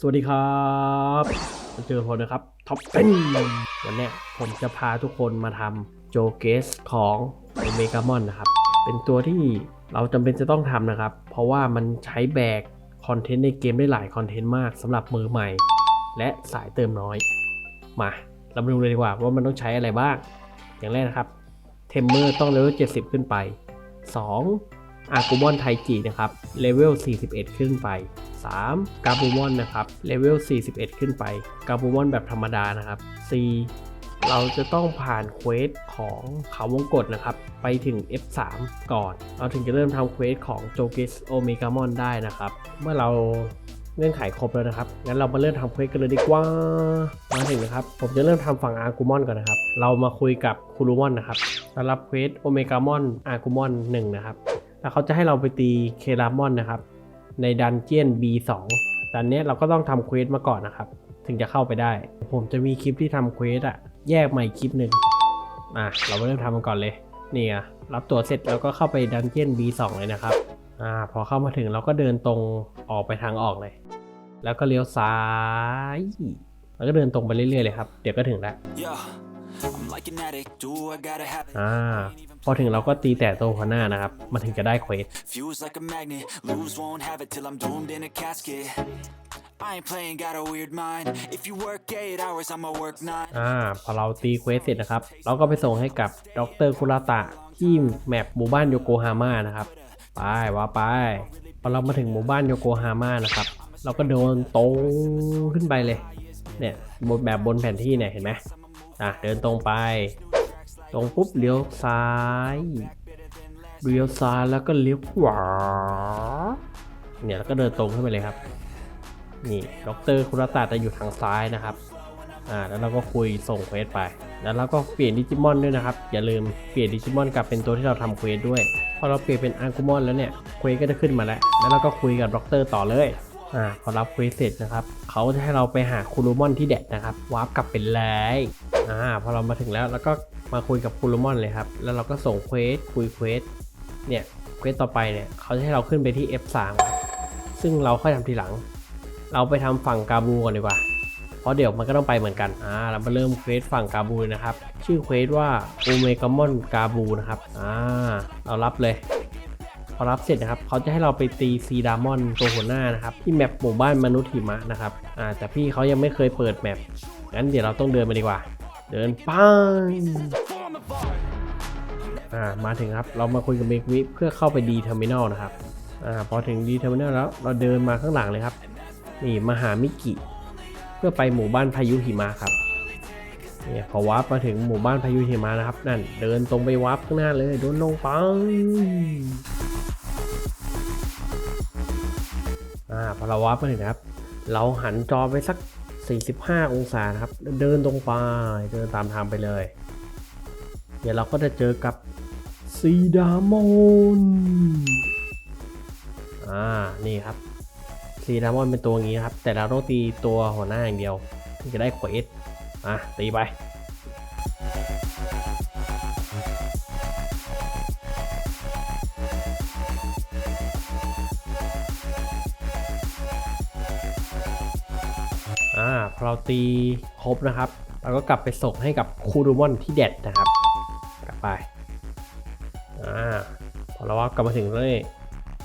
สวัสดีครับเจอคนนะครับท็อปเป็นวันนี้ผมจะพาทุกคนมาทำโจเกสของอเมกามอนนะครับ เป็นตัวที่เราจำเป็นจะต้องทำนะครับ เพราะว่ามันใช้แบกคอนเทนต์ในเกมได้หลายคอนเทนต์มากสำหรับมือใหม่ และสายเติมน้อย มาเรามาดูเลยดีกว่าว่ามันต้องใช้อะไรบ้าง อย่างแรกนะครับเทมเมอร์ต้องเลเวล70 ขึ้นไป 2. อากูมอนไทจินะครับเลเวล 41 ขึ้นไป 3. กาบูมอนนะครับเลเวล 41 ขึ้นไป กาบูมอนแบบธรรมดานะครับ 4. เราจะต้องผ่านเควสของเขาวงกฏนะครับ ไปถึง F3 ก่อน เราถึงจะเริ่มทำเควสของโจกิสโอเมกามอนได้นะครับ เมื่อเราเงื่อนไขครบแล้วนะครับ งั้นเรามาเริ่มทำเควสกันเลยดีกว่า มาถึงนะครับ ผมจะเริ่มทำฝั่งอากูมอนก่อนนะครับ เรามาคุยกับคูรูมอนนะครับสำหรับเควสโอเมกามอนอากูมอน1นะครับ แล้วเขาจะให้เราไปตีเครามอนนะครับ ในดันเจียน B2 ดันเนี้ยเราก็ต้องทำเควสมาก่อนนะครับ ถึงจะเข้าไปได้ ผมจะมีคลิปที่ทำเควสอะแยกมาอีกคลิปหนึ่งอะเรามาเริ่มทำกันก่อนเลยนี่อะรับตัวเสร็จแล้วก็เข้าไปดันเจียน B2 เลยนะครับอ่าพอเข้ามาถึงเราก็เดินตรงออกไปทางออกเลย แล้วก็เลี้ยวซ้ายแล้วก็เดินตรงไปเรื่อยๆเลยครับ เดี๋ยวก็ถึงแล้ว Yeah, I'm like an addict. Do I gotta have it? อ่า พอถึงเราก็ตีแต่ตัวหัวหน้านะครับ มันถึงจะได้เควส Fuse like a magnet. Lose, won't have it till I'm doomed in a casket. I ain't playing, got a weird mind. If you work eight hours, I'ma work nine. อ่า พอเราตีเควสเสร็จนะครับ เราก็ไปส่งให้กับดรคุราตะที่แมปหมู่บ้านโยโกฮาม่านะครับ ไปว่าไป พอเรามาถึงหมู่บ้านโยโกฮาม่านะครับ เราก็เดินตรงขึ้นไปเลย เนี่ยบนแบบบนแผนที่เนี่ยเห็นไหมอะเดินตรงไป ตรงปุ๊บเลี้ยวซ้ายเลี้ยวซ้ายแล้วก็เลี้ยวขวาเนี่ยแล้วก็เดินตรงขึ้นไปเลยครับ นี่ดรคุราตะจะอยู่ทางซ้ายนะครับอ่าแล้วเราก็คุยส่งเควสไป แล้วเราก็เปลี่ยนดิจิมอนด้วยนะครับ อย่าลืมเปลี่ยนดิจิมอนกลับเป็นตัวที่เราทำเควสด้วย พอเราเปลี่ยนเป็นอาร์กูมอนแล้วเนี่ยเควสก็จะขึ้นมาแล้ว แล้วเราก็คุยกับด็อกเตอร์ต่อเลยอ่าพอรับเควสเสร็จนะครับเขาจะให้เราไปหาคูรูมอนที่แดดนะครับวาร์ปกลับเป็นเลยอ่าพอเรามาถึงแล้วเราก็ มาคุยกับคูรูมอนเลยครับ แล้วเราก็ส่งเควสคุยเควสเนี่ยเควสต่อไปเนี่ยเขาจะให้เราขึ้นไปที่ F3 ครับซึ่งเราค่อยทำทีหลัง เราไปทำฝั่งกาบูก่อนดีกว่า เพราะเดี๋ยวมันก็ต้องไปเหมือนกัน อ่า เรามาเริ่มเควสฝั่งกาบูนะครับ ชื่อเควสว่าโอเมกามอนกาบูนะครับ อ่า เรารับเลย พอรับเสร็จนะครับ เขาจะให้เราไปตีซีดามอนตัวหัวหน้านะครับ ที่แมปหมู่บ้านมนุษย์หิมะนะครับ อ่า แต่พี่เขายังไม่เคยเปิดแมป งั้นเดี๋ยวเราต้องเดินมาดีกว่า เดินไป้งอ่ามาถึงครับเรามาคุยกับเมกวิเพื่อเข้าไปดีเทอร์มินอลนะครับอ่าพอถึงดีเทอร์มินอลแล้วเราเดินมาข้างหลังเลยครับ นี่มาหามิกิ เพื่อไปหมู่บ้านพายุหิมะครับเนี่ยพอวาร์ปมาถึงหมู่บ้านพายุหิมะนะครับ นั่นเดินตรงไปวาร์ปข้างหน้าเลยโดนลงปังอ่าพอเราวาร์ปมาถึงนะครับ เราหันจอไปสัก 45 องศานะครับ เดินตรงไปเดินตามทางไปเลย เดี๋ยวเราก็จะเจอกับซีดามอนอ่า นี่ครับซีดามอนเป็นตัวงนี้ครับ แต่เราต้องตีตัวหัวหน้าอย่างเดียวถึงจะได้เควสอะตีไป เราตีครบนะครับเราก็กลับไปส่งให้กับคูดูมอนที่เด็ดนะครับ กลับไปอ่าพอเราว่ากลับมาถึงเลย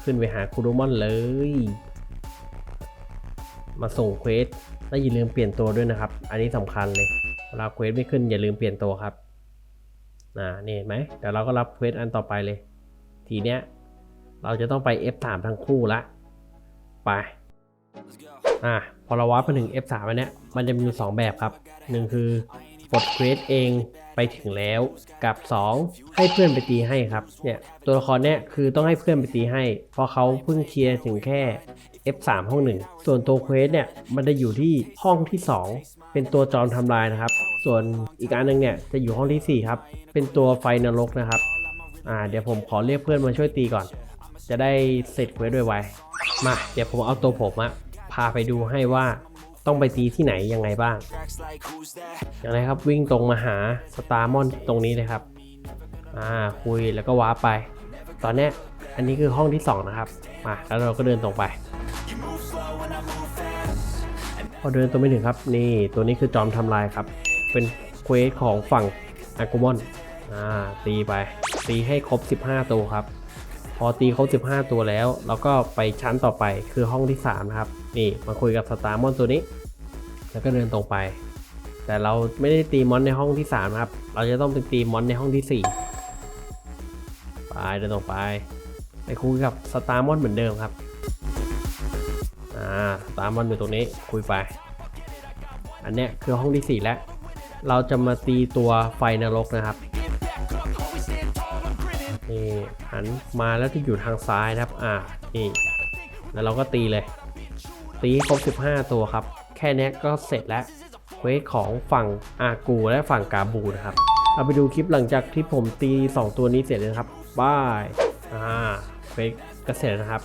ขึ้นไปหาคูดูมอนเลย มาส่งเควสแล้วอย่าลืมเปลี่ยนตัวด้วยนะครับ อันนี้สำคัญเลยเวลาเควสไม่ขึ้นอย่าลืมเปลี่ยนตัวครับอ่านี่เห็นไหมเดี๋ยวเราก็รับเควสอันต่อไปเลย ทีเนี้ยเราจะต้องไป F3 ทั้งคู่ละไปอะ อเราวาร์ปมาถึง F3 อันเนี้ยมันจะมีอยู่สองแบบครับหนึ่งคือกดเควสเองไปถึงแล้วกับ 2 ให้เพื่อนไปตีให้ครับเนี่ยตัวละครเนี้ยคือต้องให้เพื่อนไปตีให้ เพราะเขาเพิ่งเคลียร์ถึงแค่ F3 ห้องหนึ่งส่วนตัวเควสเนี่ยมันจะอยู่ที่ห้องที่ 2 เป็นตัวจอมทำลายนะครับ ส่วนอีกอันหนึงเนี่ยจะอยู่ห้องทีสี่ 4 ครับ เป็นตัวไฟนรกนะครับอ่าเดี๋ยวผมขอเรียกเพื่อนมาช่วยตีก่อน จะได้เสร็จเควสด้วยไวมาเดี๋ยวผมเอาตัวผมอะ พาไปดูให้ว่าต้องไปตีที่ไหนยังไงบ้าง อย่างไรครับวิ่งตรงมาหาสตาร์มอนตรงนี้เลยครับ อ่าคุยแล้วก็ว้าร์ปไป ตอนนี้อันนี้คือห้องที่ 2 นะครับ มาแล้วเราก็เดินตรงไป พอเดินตัวไม่ถึงครับ นี่ตัวนี้คือจอมทำลายครับ เป็นเควสของฝั่งอากูมอน อ่าตีไป ตีให้ครบ 15 ตัวครับ อตีครบ 15 ตัวแล้ว เราก็ไปชั้นต่อไปคือห้องที่ 3 นะครับ นี่มาคุยกับสตาร์มอนตัวนี้ แล้วก็เดินตรงไป แต่เราไม่ได้ตีมอนในห้องที่ 3 นะครับ เราจะต้องไปตีมอนในห้องที่ 4 ไปเดินตรงไป ไปคุยกับสตาร์มอนเหมือนเดิมครับอ่าสตาร์มอนอยู่ตรงนี้คุยไป อันเนี้ยคือห้องที่ 4 แล้ว เราจะมาตีตัวไฟนรกนะครับ นี่หันมาแล้วจะอยู่ทางซ้ายนะครับ อ่า นี่ แล้วเราก็ตีเลย ตีครบ 15 ตัวครับ แค่เนี้ก็เสร็จแล้วเควสของฝั่งอากูและฝั่งกาบูนะครับเราไปดูคลิปหลังจากที่ผมตี 2 ตัวนี้เสร็จเลยนะครับบาย อ่าเควสก็เสร็จนะครับ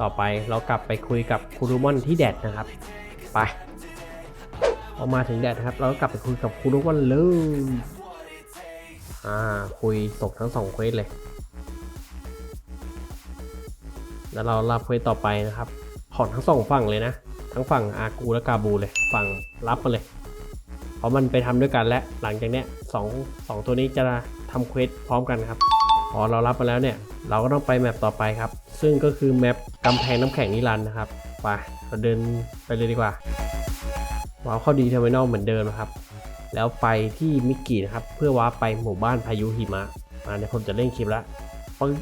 ต่อไปเรากลับไปคุยกับคูรูมอนที่แดดนะครับ ไปพอมาถึงแดดนะครับ เราก็กลับไปคุยกับคูรูมอนเลยอ่าคุยส่งทั้งสองเควสเลย แล้วเรารับเควสต่อไปนะครับของทั้งสองฝั่งเลยนะ ทั้งฝั่งอากูและกาบูเลย ฝั่งรับมาเลย เพราะมันไปทำด้วยกันและหลังจากเนี้ยสองสองตัวนี้จะทำเควสพร้อมกันครับพอเรารับมาแล้วเนี่ย เราก็ต้องไปแมปต่อไปครับ ซึ่งก็คือแมปกำแพงน้ำแข็งนิรันดร์นะครับไปเราเดินไปเลยดีกว่าว้าวเข้าดีเทอร์มินอลเหมือนเดิมนะครับ แล้วไปที่มิกกี้นะครับ เพื่อว้าร์ปไปหมู่บ้านพายุหิมะ มาเดี๋ยวผมจะเล่นคลิปล้วปื๊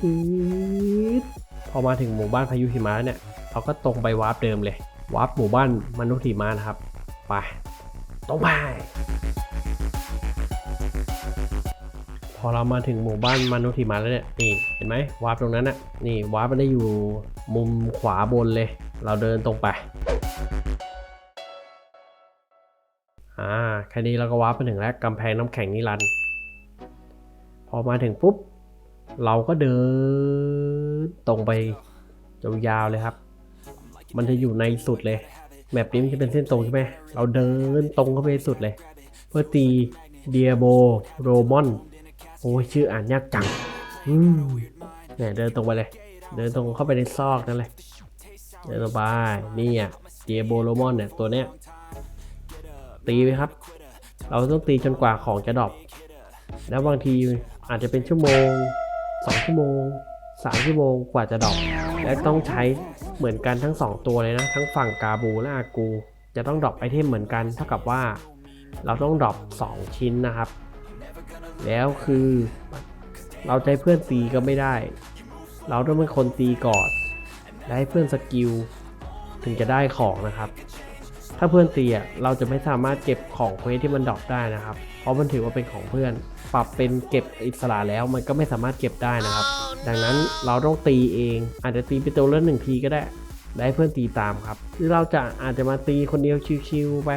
ด พอมาถึงหมู่บ้านพายุหิมะเนี่ยเราก็ตรงไปวาร์ปเดิมเลยวาร์ปหมู่บ้านมนุษย์หิมะนะครับไปตรงไปพอเรามาถึงหมู่บ้านมนุษย์หิมะแล้วเนี่ยนี่เห็นไหมวาร์ปตรงนั้นน่ะนี่วาร์ปมันได้อยู่มุมขวาบนเลย เราเดินตรงไปอ่าแค่นี้เราก็วาร์ปไปถึงแล้วกำแพงน้ำแข็งนิรันดร์พอมาถึงปุ๊บ เราก็เดินตรงไปยาวๆเลยครับ มันจะอยู่ในสุดเลยแมปนี้มันจะเป็นเส้นตรงใช่ไหมเราเดินตรงเข้าไปสุดเลย เพื่อตีเดียโบโรมอนโอ้ยชื่ออ่านยากจังอืมเนี่ยเดินตรงไปเลย เดินตรงเข้าไปในซอกนั่นเลยเดินตรงไปนี่อะเดียโบโรมอนเนี่ยตัวเนี้ยตีไปครับ เราต้องตีจนกว่าของจะดรอปแล้วบางทีอาจจะเป็นชั่วโมง 2 ชั่วโมง 3 ชั่วโมงกว่าจะดรอปและต้องใช้เหมือนกันทั้ง 2 ตัวเลยนะ ทั้งฝั่งกาบูและอากู จะต้องดรอปไอเทมเหมือนกันเท่ากับว่า เราต้องดรอป2 ชิ้นนะครับ แล้วคือเราให้เพื่อนตีก็ไม่ได้ เราต้องเป็นคนตีก่อนและให้เพื่อนสกิลถึงจะได้ของนะครับ ถ้าเพื่อนตีอะเราจะไม่สามารถเก็บของเควสที่มันดรอปได้นะครับ เพราะมันถือว่าเป็นของเพื่อน ปรับเป็นเก็บอิสระแล้วมันก็ไม่สามารถเก็บได้นะครับ ดังนั้นเราต้องตีเอง อาจจะตีไปตัวละหนึ่งทีก็ได้ ได้เพื่อนตีตามครับหรือเราจะอาจจะมาตีคนเดียวชิวๆไป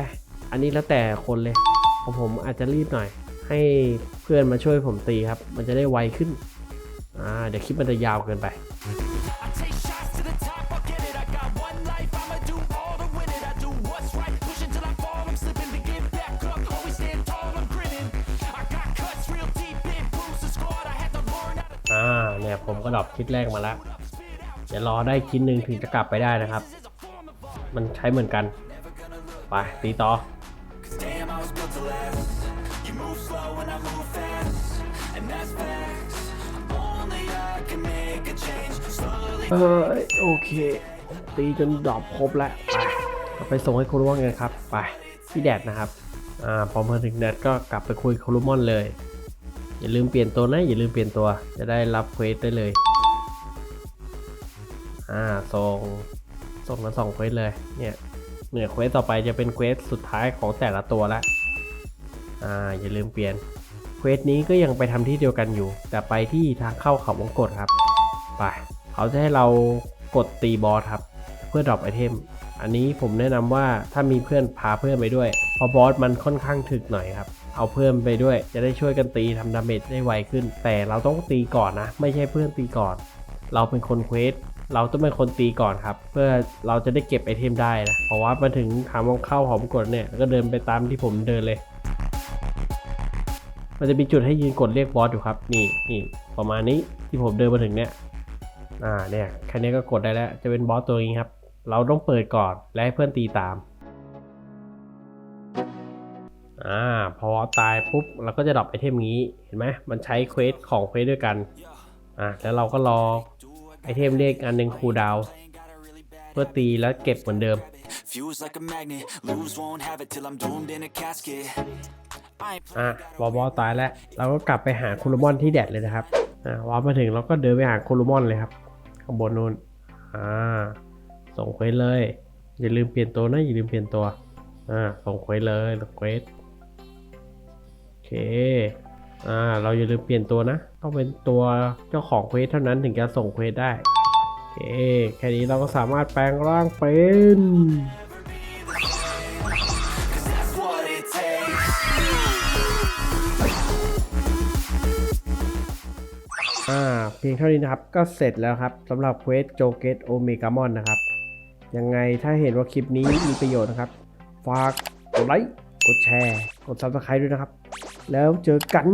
อันนี้แล้วแต่คนเลยของผมอาจจะรีบหน่อย ให้เพื่อนมาช่วยผมตีครับ มันจะได้ไวขึ้นอ่าเดี๋ยวคลิปมันจะยาวเกินไป คิดแรกมาแล้วเดี๋ยวรอได้คิดหนึ่งถึงจะกลับไปได้นะครับ มันใช้เหมือนกัน ไปตีต่อ เออโอเค ตีจนดรอปครบแล้ว ไปไปส่งให้คุรุมอนกันครับ ไปที่แดดนะครับอ่าพอมาถึงแดดก็กลับไปคุยคุรุมอนเลย อย่าลืมเปลี่ยนตัวนะ อย่าลืมเปลี่ยนตัว จะได้รับเควสได้เลย อ่าส่งส่งมาสองเควสเลย เนี่ยเหนี่ยเควสต่อไปจะเป็นเควสสุดท้ายของแต่ละตัวละอ่าอย่าลืมเปลี่ยนเควสนี้ก็ยังไปทำที่เดียวกันอยู่ แต่ไปที่ทางเข้าเขาวงกตครับไปเขาจะให้เรากดตีบอสครับ เพื่อดรอปไอเทม อันนี้ผมแนะนำว่าถ้ามีเพื่อนพาเพื่อนไปด้วยเพราะบอสมันค่อนข้างถึกหน่อยครับเอาเพื่อนไปด้วย จะได้ช่วยกันตีทำดาเมจได้ไวขึ้น แต่เราต้องตีก่อนนะ ไม่ใช่เพื่อนตีก่อน เราเป็นคนเควส เราต้องเป็นคนตีก่อนครับ เพื่อเราจะได้เก็บไอเทมได้นะเพราะว่ามาถึงทางเข้าหอมกดเนี่ยก็เดินไปตามที่ผมเดินเลย มันจะมีจุดให้ยืนกดเรียกบอสอยู่ครับ นี่นี่ประมาณนี้ที่ผมเดินมาถึงเนี่ยอ่าเนี่ยแค่นี้ก็กดได้แล้ว จะเป็นบอสตัวนี้ครับ เราต้องเปิดก่อนและให้เพื่อนตีตามอ่าพอตายปุ๊บเราก็จะดรอปไอเทมนี้เห็นไหมมันใช้เควสของเควสด้วยกันอ่าแล้วเราก็รอ ไอเทมเลขอันหนึ่งคูลดาวน์เพื่อตีแล้วเก็บเหมือนเดิม Fuse like a magnet, lose won't have it till I'm doomed in a casket. I ain't อะวอลบอตายแล้ว เราก็กลับไปหาคูลูมอนที่แดดเลยนะครับ อ่าวอลมาถึงเราก็เดินไปหาคูลูมอนเลยครับ ข้างบนนู้น อ่า ส่งเควสเลย อย่าลืมเปลี่ยนตัวนะ อย่าลืมเปลี่ยนตัว อ่า ส่งเควสเลยส่งเควสโอเค อ่าเราอย่าลืมเปลี่ยนตัวนะ ต้องเป็นตัวเจ้าของเควสเท่านั้นถึงจะส่งเควสได้โอเคแค่นี้เราก็สามารถแปลงร่างเป็นอ่าเพียงเท่านี้นะครับก็เสร็จแล้วครับสำหรับเควสโจเกตโอเมกามอนนะครับ ยังไงถ้าเห็นว่าคลิปนี้มีประโยชน์นะครับ ฝากกดไลค์กดแชร์ กด Subscribe ด้วยนะครับ แล้วเจอกัน